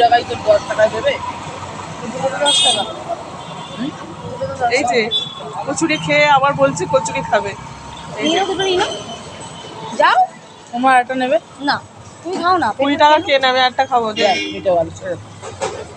জায়গায় তো দশ টাকা দেবে? দশ টাকা এই যে কচুরি খেয়ে আবার বলছে কচুরি খাবে। যাও। তোমার একটা নেবে? না তুমি খাও না কুড়ি টাকা কে নেবে? একটা খাব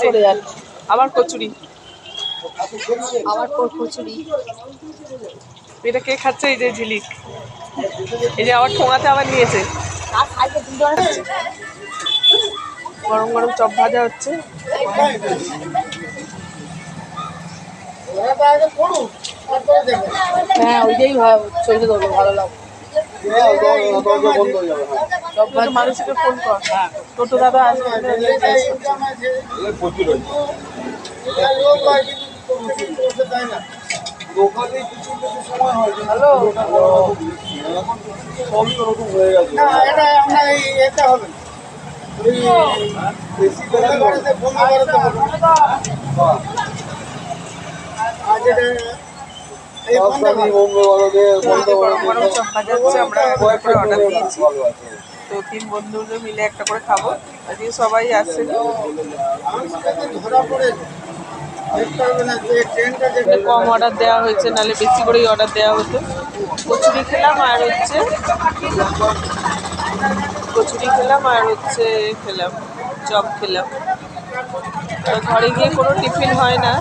চলে যাচ্ছে। আবার কচুরি। আবার কচুরি। এটা কে খাচ্ছে? এই যে ঝিলিক। এই যে আবার ঠোঙাতে আবার নিয়েছে। আর খাইতে গরম গরম চপ ভাজা হচ্ছে। হ্যাঁ ওইটাই ভালো চলতে দেবো ভালো লাগবে চপ মানুষকে ফোন কর। টোটো দাদা আসবে হ্যালো। এটা বাড়াতে ফোন বাড়াতে হবে তো তিন বন্ধু মিলে একটা করে খাব আজকে সবাই আসছে কম অর্ডার দেওয়া হয়েছে, নাহলে বেশি করেই অর্ডার দেওয়া হতো। কচুরি খেলাম আর হচ্ছে কচুরি খেলাম আর হচ্ছে খেলাম চপ খেলাম। তো ঘরে গিয়ে কোনো টিফিন হয় না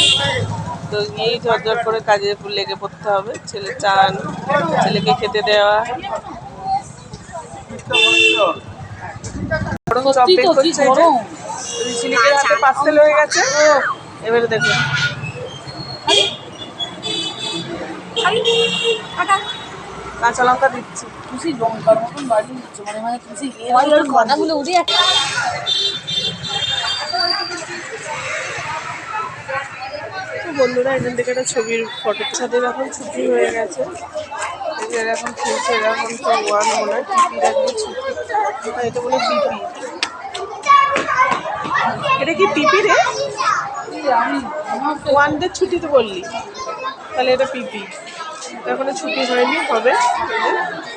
তো গিয়েই ঝরঝর করে কাজে লেগে পড়তে হবে ছেলে চান ছেলেকে খেতে দেওয়া। ঝিলিকের হাতে পার্সেল হয়ে গেছে। এবারে দেখুন। কাঁচা লঙ্কা দিচ্ছি। খুশি লঙ্কার মতন বাড়ি নিচ্ছে মানে মানে খুশি ওই কথাগুলো উঠে যাচ্ছে। বন্ধুরা এখান থেকে একটা ছবির ফটো সাথে এখন ছুটি হয়ে গেছে। এই যে এরা এখন খেলছে এরা এখন তো ওয়ান মনে হয় টিপির একদিন ছুটি এটা বলে পিপি। এটা কি পিপি রে? আমি আমার ওয়ান ডে ছুটি তো বললি। তাহলে এটা পিপি। এখনও ছুটি হয়নি হবে।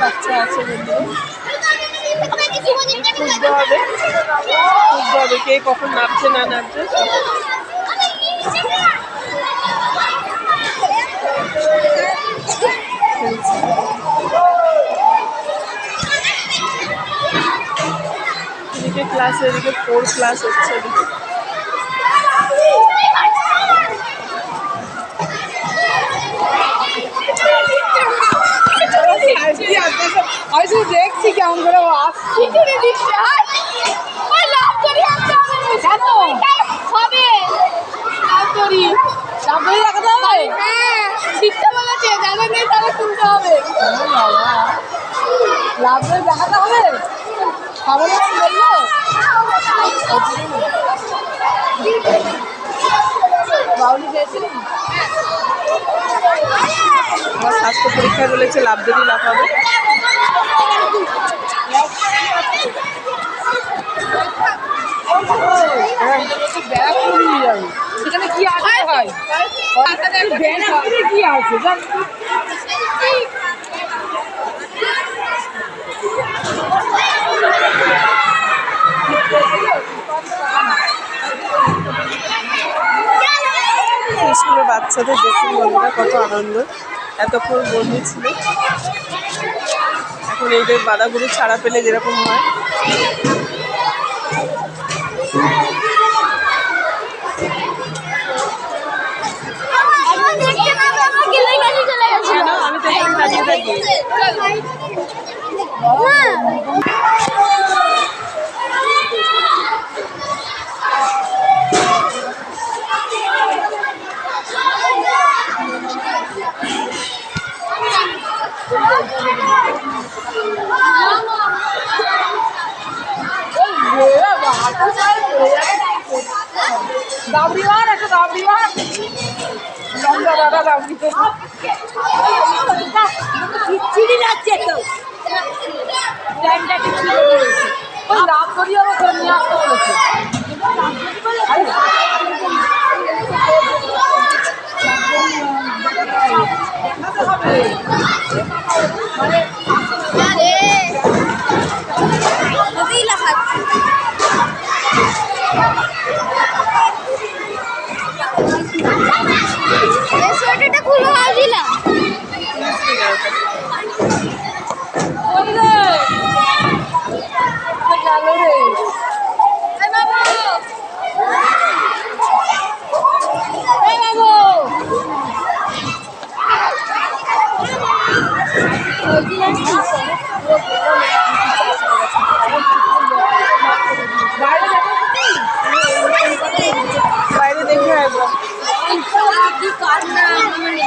বাচ্চা আছে খুঁজতে হবে খুঁজতে হবে কে কখন নামছে না নামছে? এদিকে ক্লাস এদিকে ফোর ক্লাস হচ্ছে। এদিকে আমি দেখছি কেমন করে ও আসছে। কেন হবে তাড়াতাড়ি সাবধানে রাখাতে হবে? হ্যাঁ। শিখতে বলেছে জানা নেই তাহলে শুনতে হবে। লাভ করে দেখাতে হবে? আমার স্বাস্থ্য পরীক্ষা বলেছে লাভ যদি লাভ হবে। সেখানে কি আছে ভাই? কি আছে জান স্কুলের বাচ্চাদের দেখুন বন্ধুরা কত আনন্দ। এতক্ষণ বন্দি ছিল। এখন এইদের বাধাগুলো ছাড়া পেলে যেরকম হয়। আমি তো থাকি দাবড়ি মার একটা দাবড়ি মার লঙ্কা দাদা দাবড়ি চিড়ি যাচ্ছে তো ওই রাত করি আবার করে নিয়ে আসতে বলেছে আরে, দেখাতে হবে আরে নদী লাগাচ্ছে এই সোয়েটারটা খুলে ভাবছিলাম ওই রে গেল রে এই বাবু এই বাবু বাইরে দেখে মানে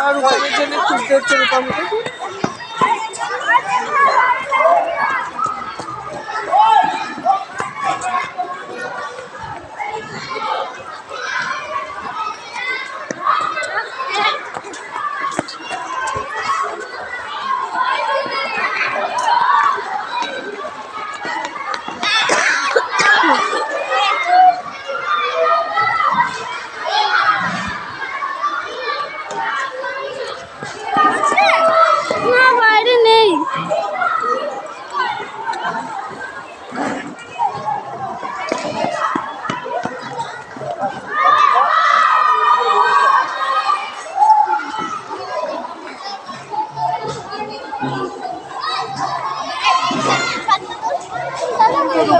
আর রূপমের জন্য খুঁজতে হচ্ছে রূপমকে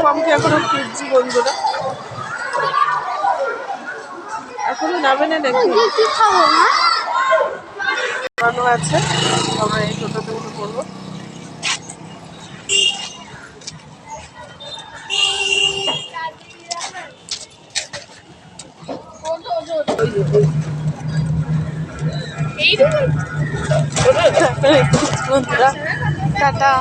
রূপমকে এখনও খুঁজছি বন্ধুরা। এখনও নামে না নাকি বানানো আছে। আমরা এই টোটোতে উঠে পড়ব। টাটা।